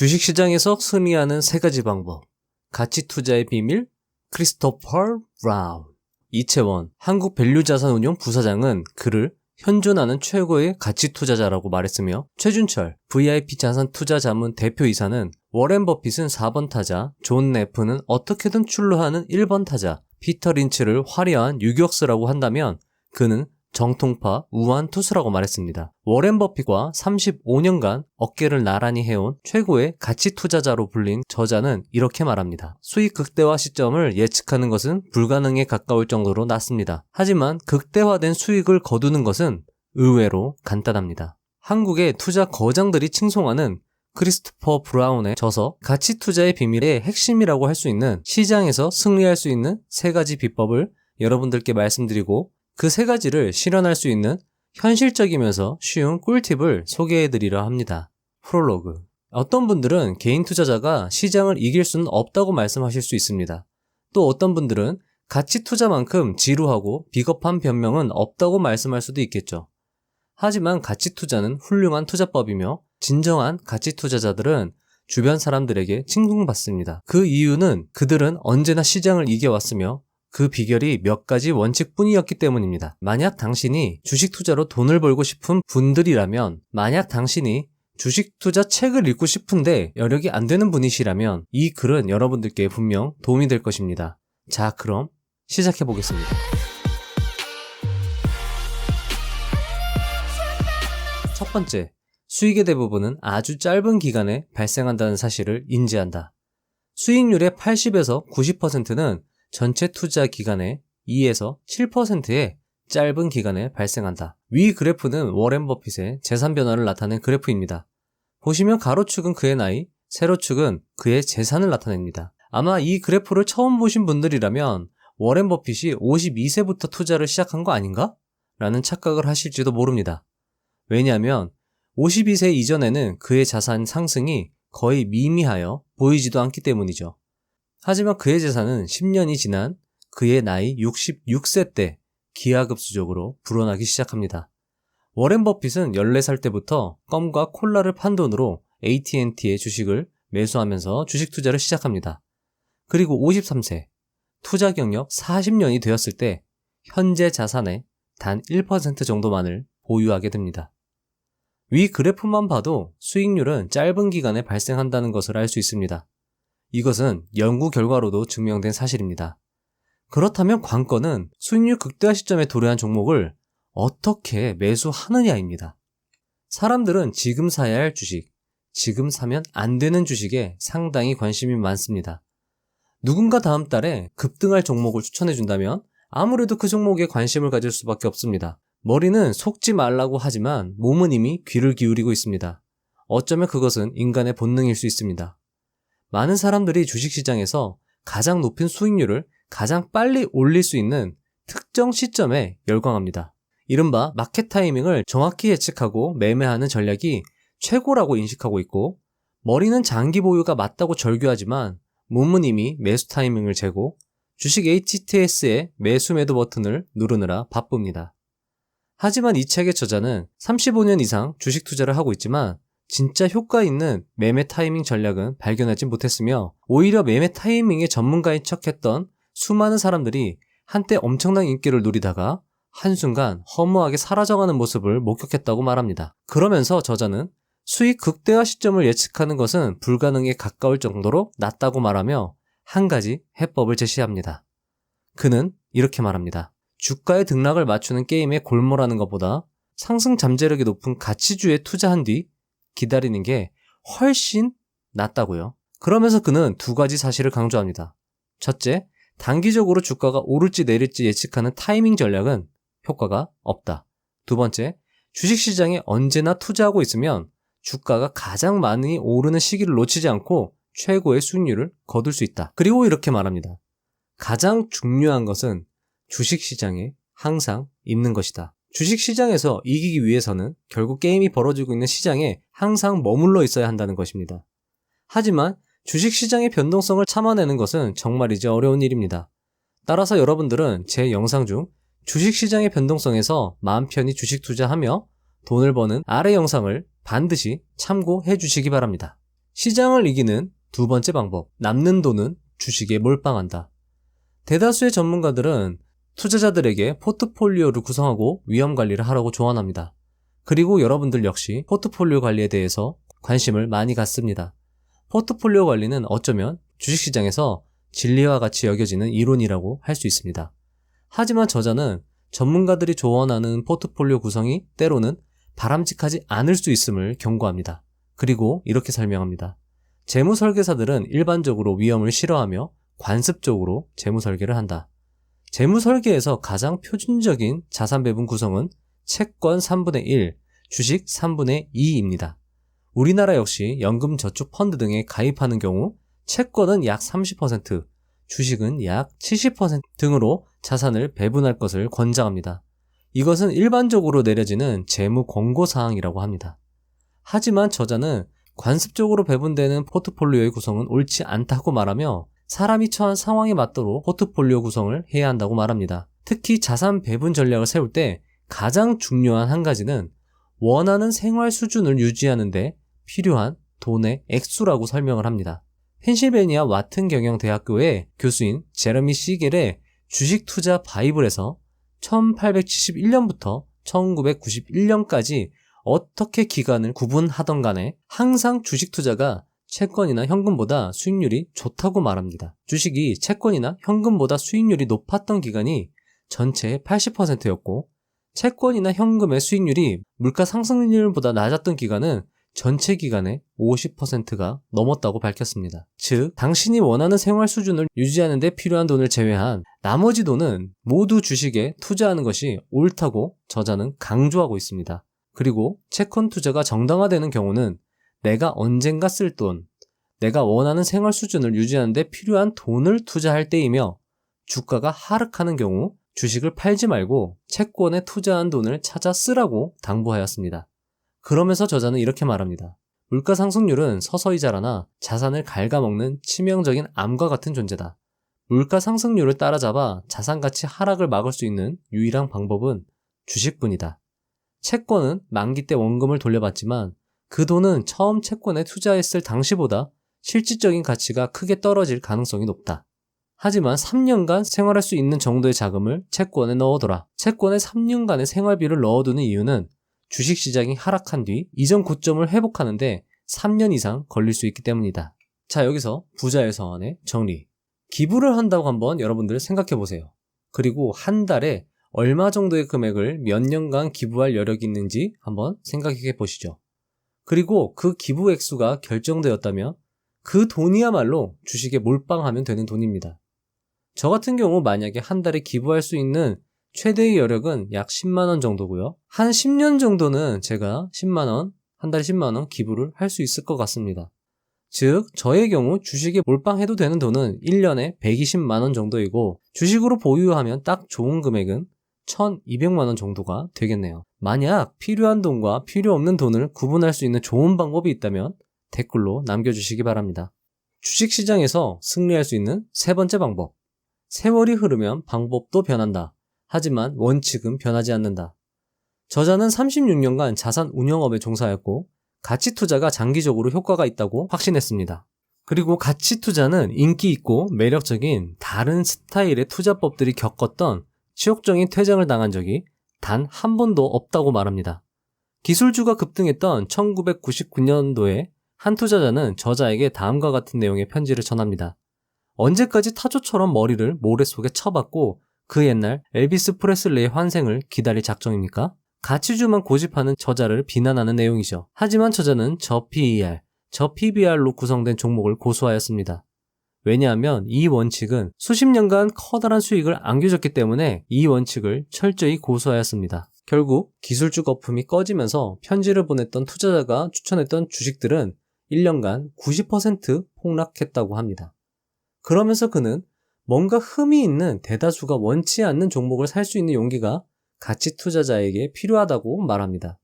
주식시장에서 승리하는 세 가지 방법. 가치 투자의 비밀, 크리스토퍼 브라운. 이채원, 한국밸류자산운용 부사장은 그를 현존하는 최고의 가치 투자자라고 말했으며 최준철, VIP 자산 투자 자문 대표이사는 워렌 버핏은 4번 타자, 존 네프는 어떻게든 출루하는 1번 타자, 피터 린치를 화려한 유격수라고 한다면 그는 정통파 우한 투수라고 말했습니다. 워렌 버핏과 35년간 어깨를 나란히 해온 최고의 가치 투자자로 불린 저자는 이렇게 말합니다. 수익 극대화 시점을 예측하는 것은 불가능에 가까울 정도로 낮습니다. 하지만 극대화된 수익을 거두는 것은 의외로 간단합니다. 한국의 투자 거장들이 칭송하는 크리스토퍼 브라운의 저서 가치 투자의 비밀의 핵심이라고 할 수 있는 시장에서 승리할 수 있는 세 가지 비법을 여러분들께 말씀드리고 그 세 가지를 실현할 수 있는 현실적이면서 쉬운 꿀팁을 소개해드리려 합니다. 프롤로그. 어떤 분들은 개인 투자자가 시장을 이길 수는 없다고 말씀하실 수 있습니다. 또 어떤 분들은 가치 투자만큼 지루하고 비겁한 변명은 없다고 말씀할 수도 있겠죠. 하지만 가치 투자는 훌륭한 투자법이며 진정한 가치 투자자들은 주변 사람들에게 칭송받습니다. 그 이유는 그들은 언제나 시장을 이겨왔으며 그 비결이 몇 가지 원칙뿐이었기 때문입니다. 만약 당신이 주식 투자로 돈을 벌고 싶은 분들이라면, 만약 당신이 주식 투자 책을 읽고 싶은데 여력이 안 되는 분이시라면 이 글은 여러분들께 분명 도움이 될 것입니다. 자, 그럼 시작해 보겠습니다. 첫 번째, 수익의 대부분은 아주 짧은 기간에 발생한다는 사실을 인지한다. 수익률의 80에서 90%는 전체 투자 기간의 2에서 7%의 짧은 기간에 발생한다. 위 그래프는 워렌 버핏의 재산 변화를 나타낸 그래프입니다. 보시면 가로축은 그의 나이, 세로축은 그의 재산을 나타냅니다. 아마 이 그래프를 처음 보신 분들이라면 워렌 버핏이 52세부터 투자를 시작한 거 아닌가? 라는 착각을 하실지도 모릅니다. 왜냐하면 52세 이전에는 그의 자산 상승이 거의 미미하여 보이지도 않기 때문이죠. 하지만 그의 재산은 10년이 지난 그의 나이 66세 때 기하급수적으로 불어나기 시작합니다. 워렌 버핏은 14살 때부터 껌과 콜라를 판 돈으로 AT&T의 주식을 매수하면서 주식 투자를 시작합니다. 그리고 53세, 투자 경력 40년이 되었을 때 현재 자산의 단 1% 정도만을 보유하게 됩니다. 위 그래프만 봐도 수익률은 짧은 기간에 발생한다는 것을 알 수 있습니다. 이것은 연구 결과로도 증명된 사실입니다. 그렇다면 관건은 수익률 극대화 시점에 도래한 종목을 어떻게 매수하느냐입니다. 사람들은 지금 사야 할 주식, 지금 사면 안 되는 주식에 상당히 관심이 많습니다. 누군가 다음 달에 급등할 종목을 추천해 준다면 아무래도 그 종목에 관심을 가질 수밖에 없습니다. 머리는 속지 말라고 하지만 몸은 이미 귀를 기울이고 있습니다. 어쩌면 그것은 인간의 본능일 수 있습니다. 많은 사람들이 주식시장에서 가장 높은 수익률을 가장 빨리 올릴 수 있는 특정 시점에 열광합니다. 이른바 마켓 타이밍을 정확히 예측하고 매매하는 전략이 최고라고 인식하고 있고 머리는 장기 보유가 맞다고 절규하지만 몸은 이미 매수 타이밍을 재고 주식 HTS의 매수 매도 버튼을 누르느라 바쁩니다. 하지만 이 책의 저자는 35년 이상 주식 투자를 하고 있지만 진짜 효과 있는 매매 타이밍 전략은 발견하지 못했으며 오히려 매매 타이밍의 전문가인 척했던 수많은 사람들이 한때 엄청난 인기를 누리다가 한순간 허무하게 사라져가는 모습을 목격했다고 말합니다. 그러면서 저자는 수익 극대화 시점을 예측하는 것은 불가능에 가까울 정도로 낮다고 말하며 한 가지 해법을 제시합니다. 그는 이렇게 말합니다. 주가의 등락을 맞추는 게임에 골몰하는 것보다 상승 잠재력이 높은 가치주에 투자한 뒤 기다리는 게 훨씬 낫다고요. 그러면서 그는 두 가지 사실을 강조합니다. 첫째, 단기적으로 주가가 오를지 내릴지 예측하는 타이밍 전략은 효과가 없다. 두 번째, 주식시장에 언제나 투자하고 있으면 주가가 가장 많이 오르는 시기를 놓치지 않고 최고의 수익률을 거둘 수 있다. 그리고 이렇게 말합니다. 가장 중요한 것은 주식시장에 항상 있는 것이다. 주식 시장에서 이기기 위해서는 결국 게임이 벌어지고 있는 시장에 항상 머물러 있어야 한다는 것입니다. 하지만 주식 시장의 변동성을 참아내는 것은 정말이지 어려운 일입니다. 따라서 여러분들은 제 영상 중 주식 시장의 변동성에서 마음 편히 주식 투자하며 돈을 버는 아래 영상을 반드시 참고해 주시기 바랍니다. 시장을 이기는 두 번째 방법, 남는 돈은 주식에 몰빵한다. 대다수의 전문가들은 투자자들에게 포트폴리오를 구성하고 위험 관리를 하라고 조언합니다. 그리고 여러분들 역시 포트폴리오 관리에 대해서 관심을 많이 갖습니다. 포트폴리오 관리는 어쩌면 주식시장에서 진리와 같이 여겨지는 이론이라고 할 수 있습니다. 하지만 저자는 전문가들이 조언하는 포트폴리오 구성이 때로는 바람직하지 않을 수 있음을 경고합니다. 그리고 이렇게 설명합니다. 재무 설계사들은 일반적으로 위험을 싫어하며 관습적으로 재무 설계를 한다. 재무 설계에서 가장 표준적인 자산 배분 구성은 채권 3분의 1, 주식 3분의 2입니다. 우리나라 역시 연금 저축 펀드 등에 가입하는 경우 채권은 약 30%, 주식은 약 70% 등으로 자산을 배분할 것을 권장합니다. 이것은 일반적으로 내려지는 재무 권고 사항이라고 합니다. 하지만 저자는 관습적으로 배분되는 포트폴리오의 구성은 옳지 않다고 말하며 사람이 처한 상황에 맞도록 포트폴리오 구성을 해야 한다고 말합니다. 특히 자산 배분 전략을 세울 때 가장 중요한 한 가지는 원하는 생활 수준을 유지하는데 필요한 돈의 액수라고 설명을 합니다. 펜실베니아 와튼 경영대학교의 교수인 제러미 시겔의 주식 투자 바이블에서 1871년부터 1991년까지 어떻게 기간을 구분하던 간에 항상 주식 투자가 채권이나 현금보다 수익률이 좋다고 말합니다. 주식이 채권이나 현금보다 수익률이 높았던 기간이 전체의 80%였고 채권이나 현금의 수익률이 물가 상승률보다 낮았던 기간은 전체 기간의 50%가 넘었다고 밝혔습니다. 즉, 당신이 원하는 생활 수준을 유지하는 데 필요한 돈을 제외한 나머지 돈은 모두 주식에 투자하는 것이 옳다고 저자는 강조하고 있습니다. 그리고 채권 투자가 정당화되는 경우는 내가 언젠가 쓸 돈, 내가 원하는 생활 수준을 유지하는 데 필요한 돈을 투자할 때이며 주가가 하락하는 경우 주식을 팔지 말고 채권에 투자한 돈을 찾아 쓰라고 당부하였습니다. 그러면서 저자는 이렇게 말합니다. 물가 상승률은 서서히 자라나 자산을 갉아먹는 치명적인 암과 같은 존재다. 물가 상승률을 따라잡아 자산 가치 하락을 막을 수 있는 유일한 방법은 주식뿐이다. 채권은 만기 때 원금을 돌려받지만 그 돈은 처음 채권에 투자했을 당시보다 실질적인 가치가 크게 떨어질 가능성이 높다. 하지만 3년간 생활할 수 있는 정도의 자금을 채권에 넣어둬라. 채권에 3년간의 생활비를 넣어두는 이유는 주식시장이 하락한 뒤 이전 고점을 회복하는데 3년 이상 걸릴 수 있기 때문이다. 자, 여기서 부자의 서원의 정리. 기부를 한다고 한번 여러분들 생각해 보세요. 그리고 한 달에 얼마 정도의 금액을 몇 년간 기부할 여력이 있는지 한번 생각해 보시죠. 그리고 그 기부 액수가 결정되었다면 그 돈이야말로 주식에 몰빵하면 되는 돈입니다. 저 같은 경우 만약에 한 달에 기부할 수 있는 최대의 여력은 약 10만원 정도고요. 한 10년 정도는 제가 10만원, 한 달에 10만원 기부를 할 수 있을 것 같습니다. 즉, 저의 경우 주식에 몰빵해도 되는 돈은 1년에 120만원 정도이고, 주식으로 보유하면 딱 좋은 금액은 1200만원 정도가 되겠네요. 만약 필요한 돈과 필요 없는 돈을 구분할 수 있는 좋은 방법이 있다면 댓글로 남겨주시기 바랍니다. 주식시장에서 승리할 수 있는 세 번째 방법. 세월이 흐르면 방법도 변한다. 하지만 원칙은 변하지 않는다. 저자는 36년간 자산 운영업에 종사했고 가치 투자가 장기적으로 효과가 있다고 확신했습니다. 그리고 가치 투자는 인기 있고 매력적인 다른 스타일의 투자법들이 겪었던 치욕적인 퇴장을 당한 적이 단 한 번도 없다고 말합니다. 기술주가 급등했던 1999년도에 한 투자자는 저자에게 다음과 같은 내용의 편지를 전합니다. 언제까지 타조처럼 머리를 모래 속에 쳐박고 그 옛날 엘비스 프레슬레의 환생을 기다릴 작정입니까? 가치주만 고집하는 저자를 비난하는 내용이죠. 하지만 저자는 저 PER, 저 PBR로 구성된 종목을 고수하였습니다. 왜냐하면 이 원칙은 수십 년간 커다란 수익을 안겨줬기 때문에 이 원칙을 철저히 고수하였습니다. 결국 기술주 거품이 꺼지면서 편지를 보냈던 투자자가 추천했던 주식들은 1년간 90% 폭락했다고 합니다. 그러면서 그는 뭔가 흠이 있는 대다수가 원치 않는 종목을 살 수 있는 용기가 가치 투자자에게 필요하다고 말합니다.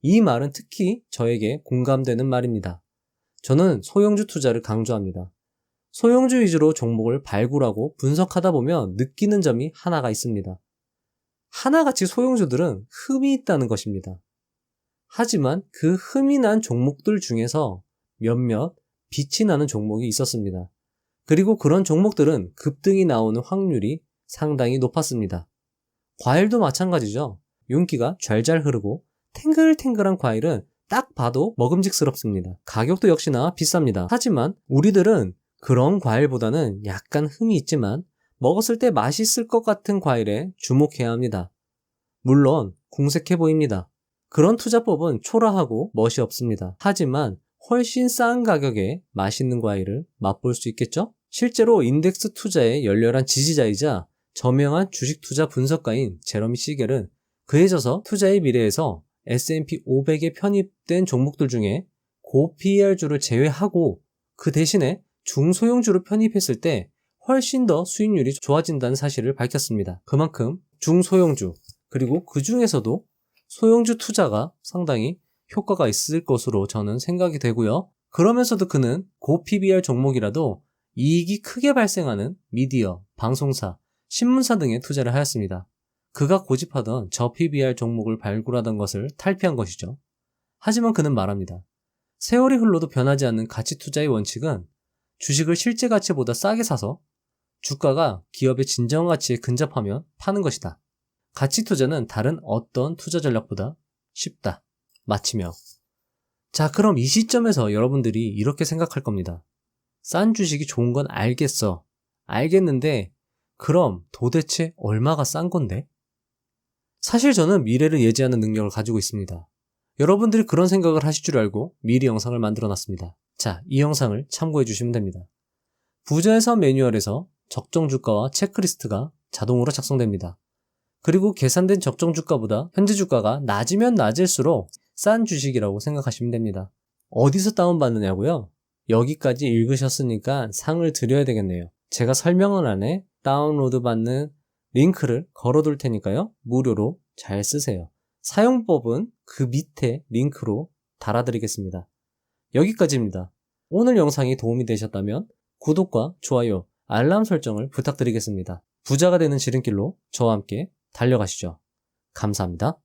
이 말은 특히 저에게 공감되는 말입니다. 저는 소형주 투자를 강조합니다. 소형주 위주로 종목을 발굴하고 분석하다 보면 느끼는 점이 하나가 있습니다. 하나같이 소형주들은 흠이 있다는 것입니다. 하지만 그 흠이 난 종목들 중에서 몇몇 빛이 나는 종목이 있었습니다. 그리고 그런 종목들은 급등이 나오는 확률이 상당히 높았습니다. 과일도 마찬가지죠. 윤기가 좔좔 흐르고 탱글탱글한 과일은 딱 봐도 먹음직스럽습니다. 가격도 역시나 비쌉니다. 하지만 우리들은 그런 과일보다는 약간 흠이 있지만 먹었을 때 맛있을 것 같은 과일에 주목해야 합니다. 물론 궁색해 보입니다. 그런 투자법은 초라하고 멋이 없습니다. 하지만 훨씬 싼 가격에 맛있는 과일을 맛볼 수 있겠죠? 실제로 인덱스 투자의 열렬한 지지자이자 저명한 주식 투자 분석가인 제러미 시겔은 그에 져서 투자의 미래에서 S&P 500에 편입된 종목들 중에 고 PER주를 제외하고 그 대신에 중소형주를 편입했을 때 훨씬 더 수익률이 좋아진다는 사실을 밝혔습니다. 그만큼 중소형주 그리고 그 중에서도 소형주 투자가 상당히 효과가 있을 것으로 저는 생각이 되고요. 그러면서도 그는 고 PBR 종목이라도 이익이 크게 발생하는 미디어, 방송사, 신문사 등에 투자를 하였습니다. 그가 고집하던 저 PBR 종목을 발굴하던 것을 탈피한 것이죠. 하지만 그는 말합니다. 세월이 흘러도 변하지 않는 가치 투자의 원칙은 주식을 실제 가치보다 싸게 사서 주가가 기업의 진정 가치에 근접하면 파는 것이다. 가치 투자는 다른 어떤 투자 전략보다 쉽다. 마치며. 자, 그럼 이 시점에서 여러분들이 이렇게 생각할 겁니다. 싼 주식이 좋은 건 알겠어. 알겠는데, 그럼 도대체 얼마가 싼 건데? 사실 저는 미래를 예지하는 능력을 가지고 있습니다. 여러분들이 그런 생각을 하실 줄 알고 미리 영상을 만들어 놨습니다. 자, 이 영상을 참고해 주시면 됩니다. 부자의 선 매뉴얼에서 적정 주가와 체크리스트가 자동으로 작성됩니다. 그리고 계산된 적정 주가보다 현재 주가가 낮으면 낮을수록 싼 주식이라고 생각하시면 됩니다. 어디서 다운받느냐고요? 여기까지 읽으셨으니까 상을 드려야 되겠네요. 제가 설명란에 다운로드 받는 링크를 걸어둘 테니까요. 무료로 잘 쓰세요. 사용법은 그 밑에 링크로 달아드리겠습니다. 여기까지입니다. 오늘 영상이 도움이 되셨다면 구독과 좋아요, 알람 설정을 부탁드리겠습니다. 부자가 되는 지름길로 저와 함께 달려가시죠. 감사합니다.